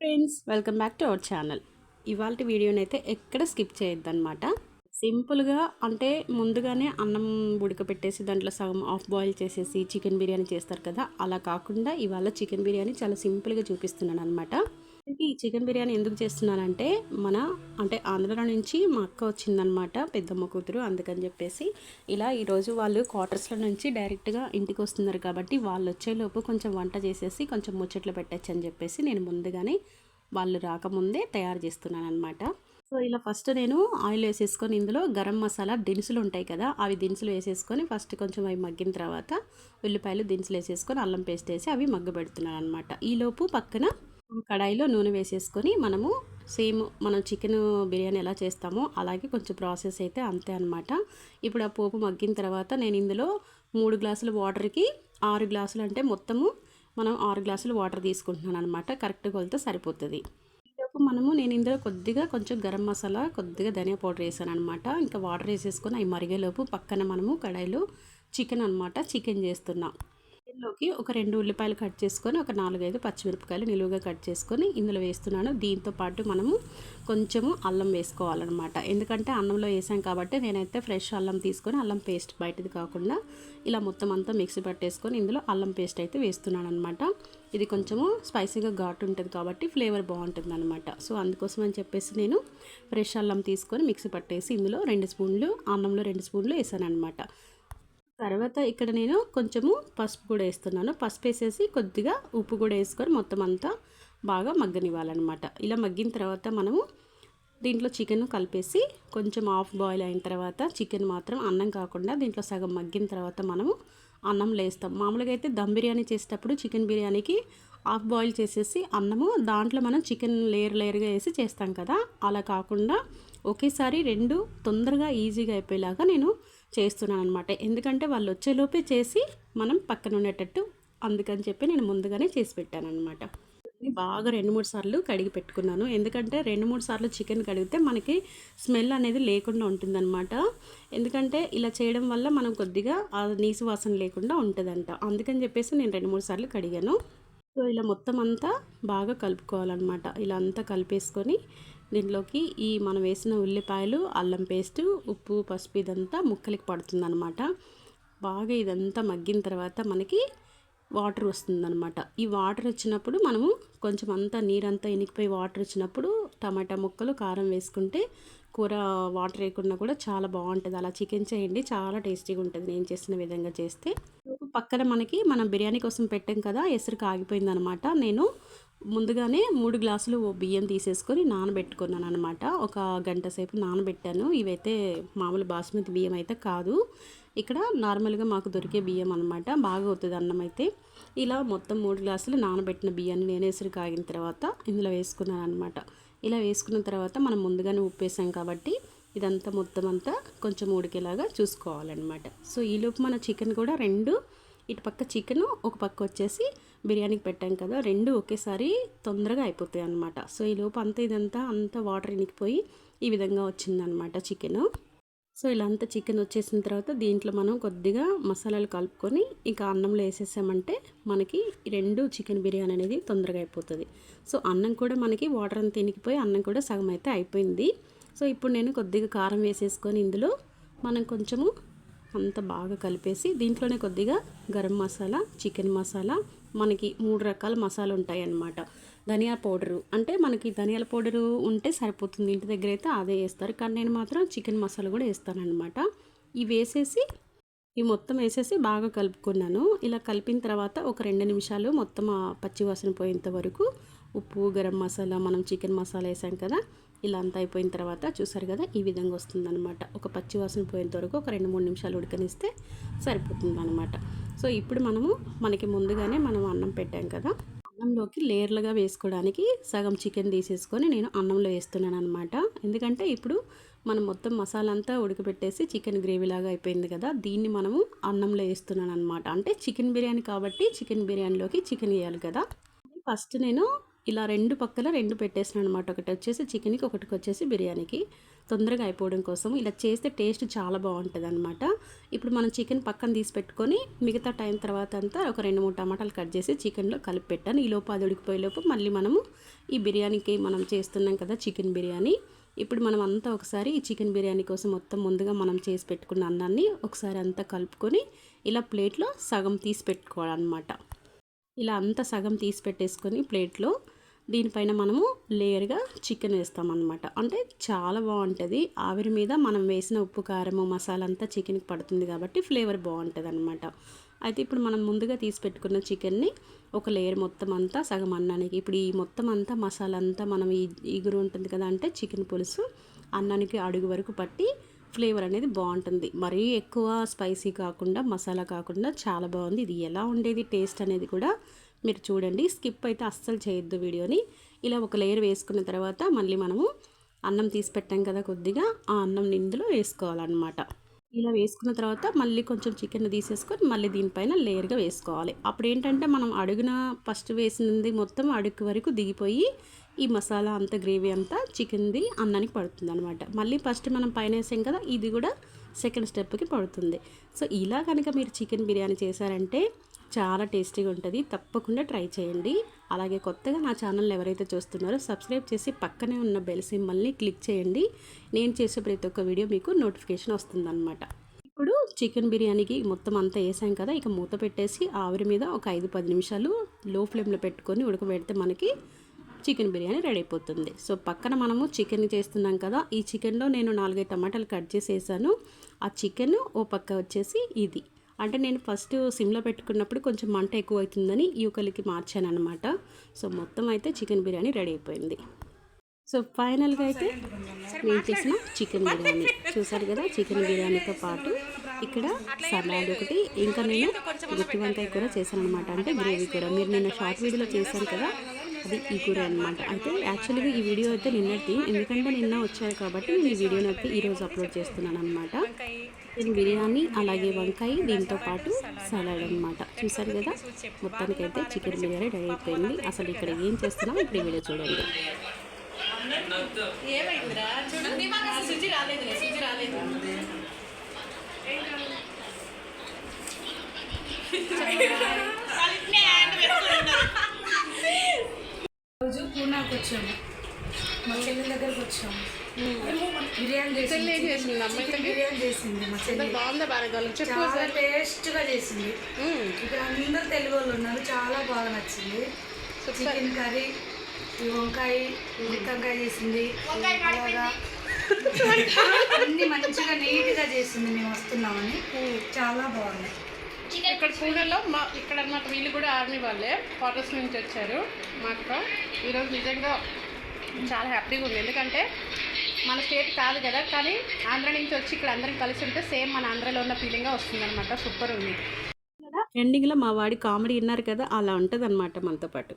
Friends welcome back to our channel. ఇవాళ వీడియోని అయితే ఎక్కడ స్కిప్ చేయొద్దనమాట సింపుల్గా అంటే ముందుగానే అన్నం ఉడకపెట్టేసి దాంట్లో సగం ఆఫ్ బాయిల్ చేసేసి చికెన్ బిర్యానీ చేస్తారు కదా అలా కాకుండా ఇవాళ చికెన్ బిర్యానీ చాలా సింపుల్గా చూపిస్తున్నాను అనమాట ఈ చికెన్ బిర్యానీ ఎందుకు చేస్తున్నానంటే మన అంటే ఆంధ్ర నుంచి మా అక్క వచ్చిందనమాట పెద్దమ్మ కూతురు అందుకని చెప్పేసి. ఇలా ఈరోజు వాళ్ళు క్వార్టర్స్లో నుంచి డైరెక్ట్గా ఇంటికి వస్తున్నారు కాబట్టి వాళ్ళు వచ్చేలోపు కొంచెం వంట చేసేసి కొంచెం ముచ్చట్లు పెట్టచ్చు అని చెప్పేసి నేను ముందుగానే వాళ్ళు రాకముందే తయారు చేస్తున్నాను అనమాట సో ఇలా ఫస్ట్ నేను ఆయిల్ వేసేసుకొని ఇందులో గరం మసాలా దినుసులు ఉంటాయి కదా అవి దినుసులు వేసేసుకొని ఫస్ట్ కొంచెం అవి మగ్గిన తర్వాత ఉల్లిపాయలు దినుసులు వేసేసుకొని అల్లం పేస్ట్ వేసి అవి మగ్గ పెడుతున్నాను అనమాట ఈలోపు పక్కన కడాయిలో నూనె వేసేసుకొని మనము సేమ్ మనం చికెన్ బిర్యానీ ఎలా చేస్తామో అలాగే కొంచెం ప్రాసెస్ అయితే అంతే అనమాట ఇప్పుడు ఆ పోపు మగ్గిన తర్వాత నేను ఇందులో మూడు గ్లాసుల వాటర్కి ఆరు గ్లాసులు అంటే మొత్తము మనం ఆరు గ్లాసులు వాటర్ తీసుకుంటున్నాను అనమాట కరెక్ట్ కొలితే సరిపోతుంది. ఈలోపు మనము నేను ఇందులో కొద్దిగా కొంచెం గరం మసాలా కొద్దిగా ధనియా పౌడర్ వేసాను అనమాట ఇంకా వాటర్ వేసేసుకొని అవి మరిగేలోపు పక్కన మనము కడాయిలో చికెన్ అనమాట చికెన్ చేస్తున్నాం. చికెన్లోకి ఒక రెండు ఉల్లిపాయలు కట్ చేసుకొని ఒక నాలుగైదు పచ్చిమిరపకాయలు నిలువుగా కట్ చేసుకొని ఇందులో వేస్తున్నాను. దీంతో పాటు మనము కొంచెము అల్లం వేసుకోవాలన్నమాట. ఎందుకంటే అన్నంలో వేసాం కాబట్టి నేనైతే ఫ్రెష్ అల్లం తీసుకొని అల్లం పేస్ట్ బయటది కాకుండా ఇలా మొత్తం అంతా మిక్సీ పట్టేసుకొని ఇందులో అల్లం పేస్ట్ అయితే వేస్తున్నాను అనమాట ఇది కొంచెము స్పైసీగా ఘాటు ఉంటుంది కాబట్టి ఫ్లేవర్ బాగుంటుంది అనమాట సో అందుకోసం అని చెప్పేసి నేను ఫ్రెష్ అల్లం తీసుకొని మిక్సీ పట్టేసి ఇందులో రెండు స్పూన్లు అన్నంలో రెండు స్పూన్లు వేసాను అనమాట తర్వాత ఇక్కడ నేను కొంచెము పసుపు కూడా వేస్తున్నాను. పసుపు వేసేసి కొద్దిగా ఉప్పు కూడా వేసుకొని మొత్తం అంతా బాగా మగ్గనివ్వాలన్నమాట. ఇలా మగ్గిన తర్వాత మనము దీంట్లో చికెన్ కలిపేసి కొంచెం ఆఫ్ బాయిల్ అయిన తర్వాత చికెన్ మాత్రం అన్నం కాకుండా దీంట్లో సగం మగ్గిన తర్వాత మనము అన్నం లేస్తాం. మామూలుగా అయితే దమ్ బిర్యానీ చేసేటప్పుడు చికెన్ బిర్యానీకి హాఫ్ బాయిల్ చేసేసి అన్నము దాంట్లో మనం చికెన్ లేయర్ లేయర్గా వేసి చేస్తాం కదా. అలా కాకుండా ఒకేసారి రెండు తొందరగా ఈజీగా అయిపోయేలాగా నేను చేస్తున్నాను అనమాట ఎందుకంటే వాళ్ళు వచ్చేలోపే చేసి మనం పక్కన ఉండేటట్టు అందుకని చెప్పి నేను ముందుగానే చేసి పెట్టాను అనమాట బాగా రెండు మూడు సార్లు కడిగి పెట్టుకున్నాను. ఎందుకంటే రెండు మూడు సార్లు చికెన్ కడిగితే మనకి స్మెల్ అనేది లేకుండా ఉంటుందన్నమాట. ఎందుకంటే ఇలా చేయడం వల్ల మనం కొద్దిగా ఆ నీసు వాసన లేకుండా ఉంటుందంట. అందుకని చెప్పేసి నేను రెండు మూడు సార్లు కడిగాను. సో ఇలా మొత్తం అంతా బాగా కలుపుకోవాలన్నమాట. ఇలా అంతా కలిపేసుకొని దీంట్లోకి ఈ మనం వేసిన ఉల్లిపాయలు అల్లం పేస్టు ఉప్పు పసుపు ఇదంతా ముక్కలకి పడుతుందనమాట బాగా ఇదంతా మగ్గిన తర్వాత మనకి వాటర్ వస్తుందన్నమాట. ఈ వాటర్ వచ్చినప్పుడు మనము కొంచెం అంతా నీరంతా ఇనికిపోయి వాటర్ వచ్చినప్పుడు టమాటా ముక్కలు కారం వేసుకుంటే కూర వాటర్ వేయకుండా కూడా చాలా బాగుంటుంది. అలా చికెన్ చేయండి చాలా టేస్టీగా ఉంటుంది. నేను చేసిన విధంగా చేస్తే. పక్కన మనకి మనం బిర్యానీ కోసం పెట్టాం కదా ఎసురు కాగిపోయింది అనమాట నేను ముందుగానే మూడు గ్లాసులు బియ్యం తీసేసుకొని నానబెట్టుకున్నాను అనమాట ఒక గంట సేపు నానబెట్టాను. ఇవైతే మామూలు బాస్మతి బియ్యం అయితే కాదు. ఇక్కడ నార్మల్గా మాకు దొరికే బియ్యం అనమాట బాగా అవుతుంది అన్నం అయితే. ఇలా మొత్తం మూడు గ్లాసులు నానబెట్టిన బియ్యాన్ని నేనేసరి కాగిన తర్వాత ఇందులో వేసుకున్నాను అనమాట ఇలా వేసుకున్న తర్వాత మనం ముందుగానే ఉప్పేసాం కాబట్టి ఇదంతా మొత్తం అంతా కొంచెం ఉడికేలాగా చూసుకోవాలన్నమాట. సో ఈలోపు మన చికెన్ కూడా రెండు ఇటు పక్క చికెను ఒక పక్క వచ్చేసి బిర్యానీకి పెట్టాం కదా రెండు ఒకేసారి తొందరగా అయిపోతాయి అనమాట సో ఈ లోపు అంతా ఇదంతా అంత వాటర్ ఇనికిపోయి ఈ విధంగా వచ్చిందనమాట చికెన్ సో ఇలా అంతా చికెన్ వచ్చేసిన తర్వాత దీంట్లో మనం కొద్దిగా మసాలాలు కలుపుకొని ఇంకా అన్నంలో వేసేసామంటే మనకి రెండు చికెన్ బిర్యానీ అనేది తొందరగా అయిపోతుంది. సో అన్నం కూడా మనకి వాటర్ అంతా ఇనికిపోయి అన్నం కూడా సగం అయితే అయిపోయింది. సో ఇప్పుడు నేను కొద్దిగా కారం వేసేసుకొని ఇందులో మనం కొంచెము అంత బాగా కలిపేసి దీంట్లోనే కొద్దిగా గరం మసాలా చికెన్ మసాలా మనకి మూడు రకాల మసాలా ఉంటాయి అన్నమాట ధనియా పౌడరు. అంటే మనకి ధనియాల పౌడరు ఉంటే సరిపోతుంది. ఇంటి దగ్గర అయితే అదే వేస్తారు. కానీ నేను మాత్రం చికెన్ మసాలా కూడా వేస్తానన్నమాట. ఇవి వేసేసి ఇవి మొత్తం వేసేసి బాగా కలుపుకున్నాను. ఇలా కలిపిన తర్వాత ఒక రెండు నిమిషాలు మొత్తం పచ్చివాసన పోయేంత వరకు ఉప్పు గరం మసాలా మనం చికెన్ మసాలా వేసాం కదా ఇలా అంతా అయిపోయిన తర్వాత చూసారు కదా ఈ విధంగా వస్తుందన్నమాట. ఒక పచ్చి వాసన పోయేంత వరకు ఒక రెండు మూడు నిమిషాలు ఉడకనిస్తే సరిపోతుంది అనమాట సో ఇప్పుడు మనము మనకి ముందుగానే మనం అన్నం పెట్టాం కదా. అన్నంలోకి లేయర్లుగా వేసుకోవడానికి సగం చికెన్ తీసేసుకొని నేను అన్నంలో వేస్తున్నాను అనమాట ఎందుకంటే ఇప్పుడు మనం మొత్తం మసాలా అంతా ఉడకబెట్టేసి చికెన్ గ్రేవీ లాగా అయిపోయింది కదా దీన్ని మనము అన్నంలో వేస్తున్నాను అనమాట అంటే చికెన్ బిర్యానీ కాబట్టి చికెన్ బిర్యానీలోకి చికెన్ వేయాలి కదా. ఫస్ట్ నేను ఇలా రెండు పక్కల రెండు పెట్టేసిన అనమాట ఒకటి వచ్చేసి చికెన్కి ఒకటి వచ్చేసి బిర్యానీకి. తొందరగా అయిపోవడం కోసం ఇలా చేస్తే టేస్ట్ చాలా బాగుంటుంది అనమాట ఇప్పుడు మనం చికెన్ పక్కన తీసి పెట్టుకొని మిగతా టైం తర్వాత అంతా ఒక రెండు మూడు టమాటాలు కట్ చేసి చికెన్లో కలిపి పెట్టాను. ఈ లోపు అది ఉడికిపోయే లోపు మళ్ళీ మనము ఈ బిర్యానీకి మనం చేస్తున్నాం కదా చికెన్ బిర్యానీ. ఇప్పుడు మనం అంతా ఒకసారి ఈ చికెన్ బిర్యానీ కోసం మొత్తం ముందుగా మనం చేసి పెట్టుకున్న అన్నాన్ని ఒకసారి అంతా కలుపుకొని ఇలా ప్లేట్లో సగం తీసి పెట్టుకోవాలన్నమాట. ఇలా అంతా సగం తీసి పెట్టేసుకొని ప్లేట్లో దీనిపైన మనము లేయర్గా చికెన్ వేస్తామన్నమాట. అంటే చాలా బాగుంటుంది. ఆవిరి మీద మనం వేసిన ఉప్పు కారము మసాలా అంతా చికెన్కి పడుతుంది కాబట్టి ఫ్లేవర్ బాగుంటుంది అనమాట అయితే ఇప్పుడు మనం ముందుగా తీసి పెట్టుకున్న చికెన్ని ఒక లేయర్ మొత్తం అంతా సగం అన్నానికి ఇప్పుడు ఈ మొత్తం అంతా మసాలా అంతా మనం ఈ ఈగురు ఉంటుంది కదా అంటే చికెన్ పులుసు అన్నానికి అడుగు వరకు పట్టి ఫ్లేవర్ అనేది బాగుంటుంది. మరీ ఎక్కువ స్పైసీ కాకుండా మసాలా కాకుండా చాలా బాగుంది. ఇది ఎలా ఉండేది టేస్ట్ అనేది కూడా మీరు చూడండి. స్కిప్ అయితే అస్సలు చేయొద్దు వీడియోని. ఇలా ఒక లేయర్ వేసుకున్న తర్వాత మళ్ళీ మనము అన్నం తీసి పెట్టాం కదా కొద్దిగా ఆ అన్నం నిందులో వేసుకోవాలన్నమాట. ఇలా వేసుకున్న తర్వాత మళ్ళీ కొంచెం చికెన్ తీసేసుకొని మళ్ళీ దీనిపైన లేయర్గా వేసుకోవాలి. అప్పుడు ఏంటంటే మనం అడుగున ఫస్ట్ వేసినది మొత్తం అడుగు వరకు దిగిపోయి ఈ మసాలా అంతా గ్రేవీ అంతా చికెన్ది అన్నానికి పడుతుంది అనమాట మళ్ళీ ఫస్ట్ మనం పైన వేసాం కదా ఇది కూడా సెకండ్ స్టెప్కి పడుతుంది. సో ఇలా కనుక మీరు చికెన్ బిర్యానీ చేశారంటే చాలా టేస్టీగా ఉంటుంది. తప్పకుండా ట్రై చేయండి. అలాగే కొత్తగా నా ఛానల్ని ఎవరైతే చూస్తున్నారో సబ్స్క్రైబ్ చేసి పక్కనే ఉన్న బెల్ సింబల్ని క్లిక్ చేయండి. నేను చేసే ప్రతి ఒక్క వీడియో మీకు నోటిఫికేషన్ వస్తుందన్నమాట. ఇప్పుడు చికెన్ బిర్యానీకి మొత్తం అంతా వేసాం కదా ఇక మూత పెట్టేసి ఆవిరి మీద ఒక ఐదు పది నిమిషాలు లో ఫ్లేమ్లో పెట్టుకొని ఉడకబెడితే మనకి చికెన్ బిర్యానీ రెడీ అయిపోతుంది. సో పక్కన మనము చికెన్ చేస్తున్నాం కదా ఈ చికెన్లో నేను నాలుగైదు టమాటాలు కట్ చేసి వేసాను. ఆ చికెన్ ఓ పక్క వచ్చేసి ఇది. అంటే నేను ఫస్ట్ సిమ్లో పెట్టుకున్నప్పుడు కొంచెం మంట ఎక్కువ అవుతుందని యూకలికి మార్చాను అనమాట సో మొత్తం అయితే చికెన్ బిర్యానీ రెడీ అయిపోయింది. సో ఫైనల్గా అయితే నేను చేసిన చికెన్ బిర్యానీ. చూసారు కదా చికెన్ బిర్యానీతో పాటు ఇక్కడ సలాడ్ ఒకటి ఇంకా నేను గుత్తి వంకాయ కూర చేశాను అనమాట అంటే గ్రేవీ కూర. మీరు నిన్న షార్ట్ వీడియోలో చేశాను కదా అది ఈ కూర అనమాట అయితే యాక్చువల్గా ఈ వీడియో అయితే నిన్నటి ఎందుకంటే నిన్న వచ్చారు కాబట్టి నేను ఈ వీడియోని అయితే ఈరోజు అప్లోడ్ చేస్తున్నాను అనమాట చికెన్ బిర్యానీ అలాగే వంకాయ దీంతో పాటు సలాడ్ అనమాట చూసారు కదా? మొత్తానికి అయితే చికెన్ బిర్యానీ రెడీ అయిపోయింది. అసలు ఇక్కడ ఏం చేస్తున్నాం? ఇప్పుడు ఈ వీడియో చూడండి. ఏమైందిరా? చూడండి సుజి రాలేదు సుజి రాలేదు. రోజు పూనాకు వచ్చాము. మా దగ్గరకు వచ్చాము. బిర్యానీ చేసింది. బిర్యానీ చేసింది మా చెల్లి. బాగుందా బాగా చెప్పు చాలా టేస్ట్గా చేసింది. ఇక్కడ అందరు తెలుగు వాళ్ళు ఉన్నారు చాలా బాగా నచ్చింది. చికెన్ కర్రీ ఈ వంకాయ వంకాయ చేసింది అలాగా అన్ని మంచిగా నీట్గా చేసింది మేము వస్తున్నామని. చాలా బాగున్నాయి ఇక్కడ పూణేలో మా ఇక్కడ అన్నమాట వీళ్ళు కూడా ఆర్మీ వాళ్ళే. క్వార్టర్స్ నుంచి వచ్చారు మా అక్క. ఈరోజు నిజంగా చాలా హ్యాపీగా ఉంది. ఎందుకంటే మన స్టేట్ కాదు కదా కానీ ఆంధ్ర నుంచి వచ్చి ఇక్కడ అందరం కలిసి ఉంటే సేమ్ మన ఆంధ్రలో ఉన్న ఫీలింగ్గా వస్తుంది అనమాట సూపర్ ఉంది. ఎండింగ్లో మా వాడి కామెడీ విన్నారు కదా అలా ఉంటుంది అనమాట మనతో పాటు.